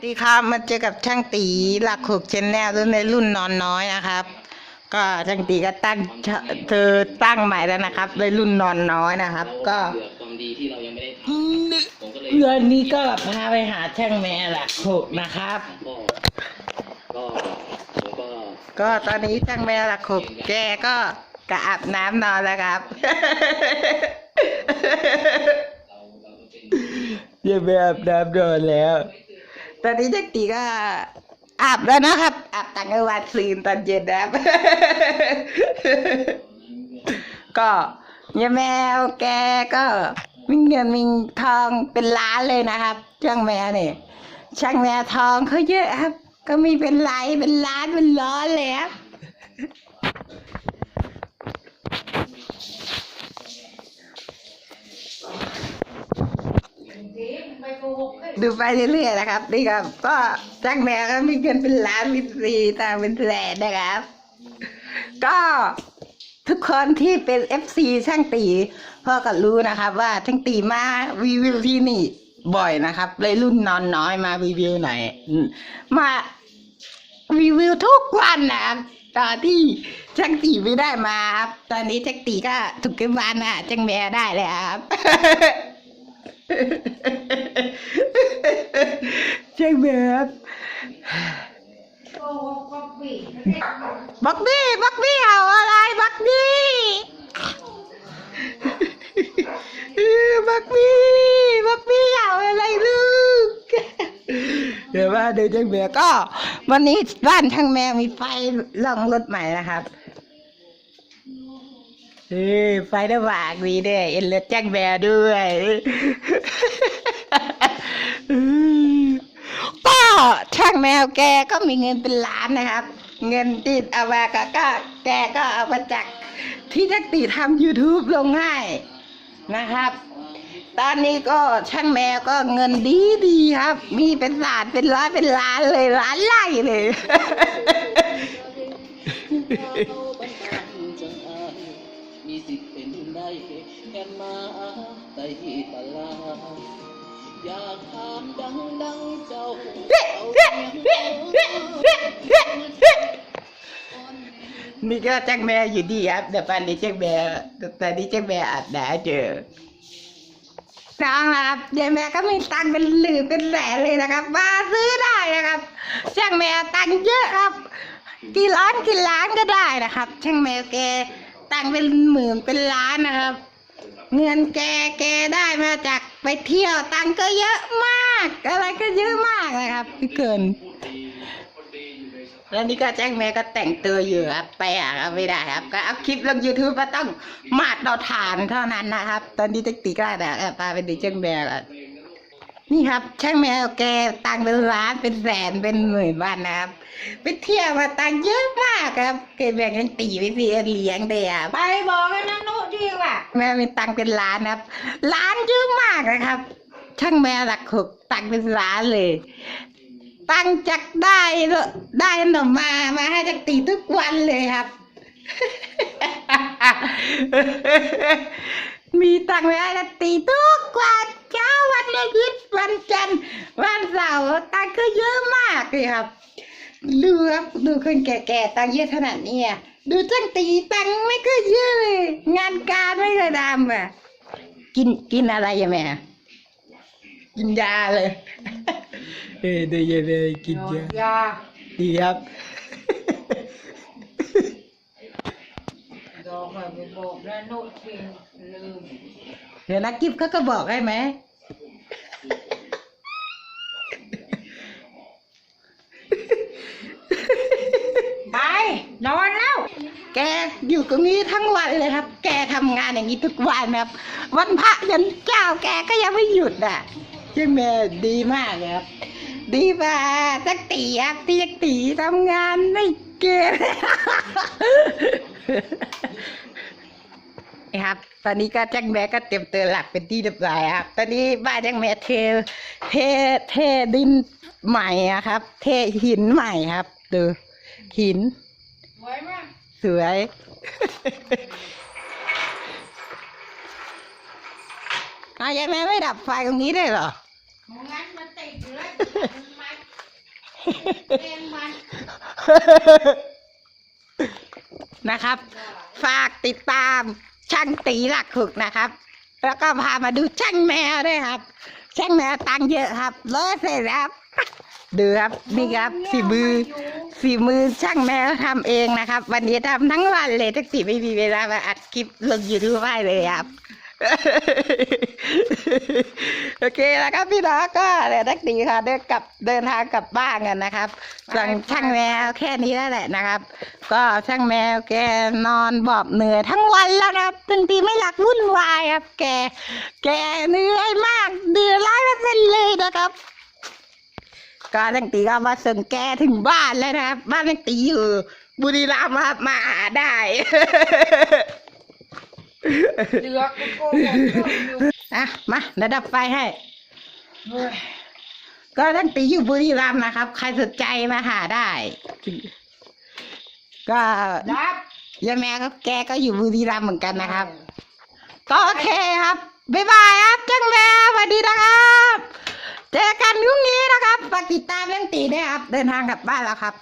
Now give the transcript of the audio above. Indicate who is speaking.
Speaker 1: สวัสดีครับมาเจอกับช่างตีหลักหกเชนแนลในรุ่นนอนน้อยนะครับ ก็ช่างตีก็ตั้งเธอตั้งใหม่แล้วนะครับในรุ่นนอนน้อยนะครับ ก็
Speaker 2: เผื่อความดีที่เรายังไม่ได้ทำผมก็เลย
Speaker 1: เดือนนี้ก็พาไปหาช่างแม่หลักหกนะครับ
Speaker 2: ก็
Speaker 1: ตอนนี้ช่างแม่หลักหกแกก็กะอาบน้ำนอนแล้วครับ
Speaker 2: เราเราก็เป็น
Speaker 1: ยังไม่อาบน้ำนอนแล้ว ตอนนี้ช่างตีก็อาบแล้วนะครับ อาบตังกวานซืนตอนเย็นนะครับ ก็เนี่ยแมวแกก็มีเงินมีทองเป็นล้านเลยนะครับ ช่างแมวเนี่ยช่างแมวทองเขาเยอะครับ ก็มีเป็นไหลายเป็นล้านเป็นร้อยเลยครับ ดูไปเรื่อยๆนะครับ นี่ครับ ก็ช่างแมวก็มีเงินเป็นล้านเป็นสี่ตางเป็นแสนนะครับ ก็ทุกคนที่เป็นเอฟซีช่างตีพ่อก็รู้นะครับ ว่าช่างตีมารีวิวที่นี่บ่อยนะครับเลยรุ่นนอนน้อยมารีวิวหน่อยมารีวิวทุกวันนะครับตอนที่ช่างตีไม่ได้มาครับ ตอนนี้ช่างตีก็ถูกกันวันนะช่างแมวได้เลยครับ ช่างแมครับบักบี้บักบี้เอาอะไรบักบี้เออบักบี้บักบี้เอาอะไรลูกเดี๋ยวว่าเดี๋ยวช่างแมวก็ วันนี้บ้านช่างแมวมีไฟล่องรถใหม่นะครับเออไฟระหว่างมีด้วยเอ็นรถช่างแมวด้วย ก็ช่างแมวแกก็มีเงินเป็นล้านนะครับ เงินติดเอามาก็ก็ แกก็เอามาจากที่จักตีทำ YouTube ลงให้นะครับ ตอนนี้ก็ช่างแมวก็เงินดีดีๆครับ มีเป็นล้านเป็นร้อยเป็นล้านเลยล้านไล่เลย
Speaker 2: มีสิทธิ์เป็นได้แค่มาได้ตลาด อยากถามดังดังๆเจ้าเอาเมีย
Speaker 1: นี่ก็แจ้งแม่อยู่ดีครับเดี๋ยวปันนี้แจ้งแม่ตอนนี้แจ้งแม่อาบน้ำเจอน้องนะครับเดี๋ยวแม่ก็มีตังค์เป็นหลือเป็นแสนเลยนะครับ มาซื้อได้นะครับช่างแม่ตังค์เยอะครับกี่ล้านกี่ล้านก็ได้นะครับช่างแมวแกตังค์เป็นหมื่นเป็นล้านนะครับ เงินแกแกได้มาจากไปเที่ยวตังก็เยอะมาก อะไรก็เยอะมากนะครับพี่เกิน แล้วนี่ก็แจ้งแม่ก็แต่งตัวอยู่ครับไปะก็ไม่ได้ครับ ก็เอาคลิปลง YouTube ก็ต้องมาดเราทานเท่านั้นนะครับ ตอนนี้ติ๊กติ๊กก็ได้เออพาไปดูแจ้งแม่ก่อ นี่ครับ ช่างแมวแกตังเป็นล้านเป็นแสนเป็นหมื่นบ้านนะครับไปเที่ยวมาตังเยอะมากครับแกแบ่งกันตีไปสิเลี้ยงเดียไปบอกกันนะนุดีว่าแม่มีตังเป็นล้านครับ ล้านเยอะมากนะครับ ช่างแมวหลักหกตังเป็นล้านเลย ตังจากได้ได้ขนมมามาให้จักตีทุกวันเลยครับมีตังค์ไว้ให้จักตีทุกวัน เช้าวันอาทิตย์วันจันทร์วันเสาร์ตังค์ก็เยอะมากเลยครับดูครับดูคนแก่ๆตังค์เยอะขนาดนี้อะดูจังตีตังค์ไม่ก็เยอะเลยงานการไม่เคยทำอะกินกินอะไรอะแม่กินยาเลยเออเดี๋ยวเลยกินยา
Speaker 3: ยา
Speaker 1: ดีครับ
Speaker 3: ดอกแบบไปบอกแล้วโน้ตเพียงลืม
Speaker 1: เดี๋ยวนักกิฟเขาก็บอกให้ไหม
Speaker 3: ไป นอนแล้ว
Speaker 1: แกอยู่ตรงนี้ทั้งวันเลยครับ แกทำงานอย่างนี้ทุกวันครับ วันพระยันเจ้าแกก็ยังไม่หยุดอะซึ่งแม่ดีมากเลยครับ ดีมากจักตีครับที่จักตีทำงานไม่เก่ง นะครับ ตอนนี้ก็แจ้งแม่ก็เตรียมเตือนหลักเป็นที่เรียบร้อยครับ ตอนนี้บ้านแจ้งแม่เทเทเทดินใหม่อะครับ เทหินใหม่ครับ ดูหิน
Speaker 3: ไว้ไหม
Speaker 1: สวยอาวยังแม่ไม่ดับไฟตรงนี้ได้เหรอ
Speaker 3: งั้นมันติดอยู่แล้วมันเองมัน
Speaker 1: นะครับ ฝากติดตาม ช่างตีหลักขุกนะครับ แล้วก็พามาดูช่างแมวด้วยครับ ช่างแมวตังค์เยอะครับเลิศเลยครับดูครับนี่ครับฝีมือฝีมือช่างแมวทำเองนะครับ วันนี้ทำทั้งวันเลยทักสิไม่มีเวลามาอัดคลิปลงยูทูบไว้เลยครับ โอเคแล้วครับพี่น้องก็เดี๋ยวทักตีค่ะเดินกลับเดินทางกลับบ้านกันนะครับส่วนช่างแมวแค่นี้แล้วแหละนะครับ ก็ช่างแมวแกนอนบอบเหนื่อยทั้งวันแล้วนะครับบางทีไม่หลักวุ่นวายครับ แก แกเหนื่อยมากเหนื่อยร้อยเปอร์เซ็นต์เลยนะครับก็ตั้งตีก็มาส่งแกถึงบ้านแล้วนะครับ บ้านตั้งตีอยู่บุรีรัมย์ครับมาหาได้
Speaker 3: เลือกโกหกอยู่
Speaker 1: อะมาเดี๋ยวดับไฟให้
Speaker 3: เฮ้ย
Speaker 1: ก็ตั้งตีอยู่บุรีรัมย์นะครับ ใครสนใจมาหาได้ ก็
Speaker 3: ดับ
Speaker 1: ยายแม่ครับแกก็อยู่บุรีรัมย์เหมือนกันนะครับ ก็โอเคครับ บ๊ายบายครับจังแมวสวัสดีนะครับ เจอกันพรุ่งนี้นะครับฝากติดตามเรื่องตีด้วยครับ เดินทางกลับบ้านแล้วครับ